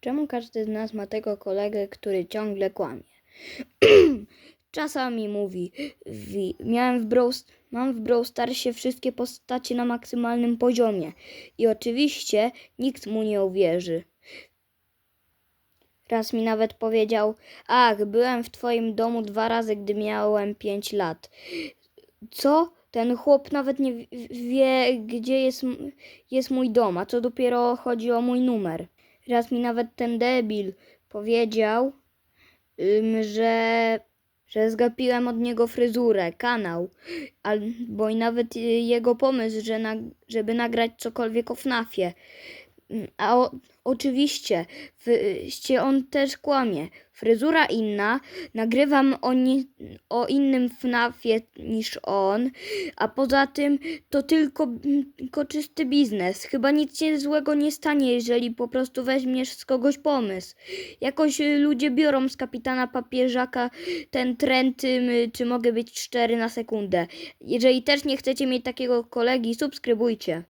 Czemu każdy z nas ma tego kolegę, który ciągle kłamie? Czasami mówi, wi, miałem w Brawl, mam w Brawl Starsie wszystkie postacie na maksymalnym poziomie i oczywiście nikt mu nie uwierzy. Raz mi nawet powiedział, ach, byłem w twoim domu dwa razy, gdy miałem pięć lat. Co? Ten chłop nawet nie wie, gdzie jest, jest mój dom, a co dopiero chodzi o mój numer. Raz mi nawet ten debil powiedział, ym, że, że zgapiłem od niego fryzurę, kanał, albo i nawet y, jego pomysł, że na, żeby nagrać cokolwiek o FNAFie. A o, oczywiście, wyście on też kłamie. Fryzura inna, nagrywam o, ni, o innym FNAFie niż on, a poza tym to tylko, tylko czysty biznes. Chyba nic się złego nie stanie, jeżeli po prostu weźmiesz z kogoś pomysł. Jakoś y, ludzie biorą z kapitana papieżaka ten trend, ym, czy mogę być 4 na sekundę. Jeżeli też nie chcecie mieć takiego kolegi, subskrybujcie.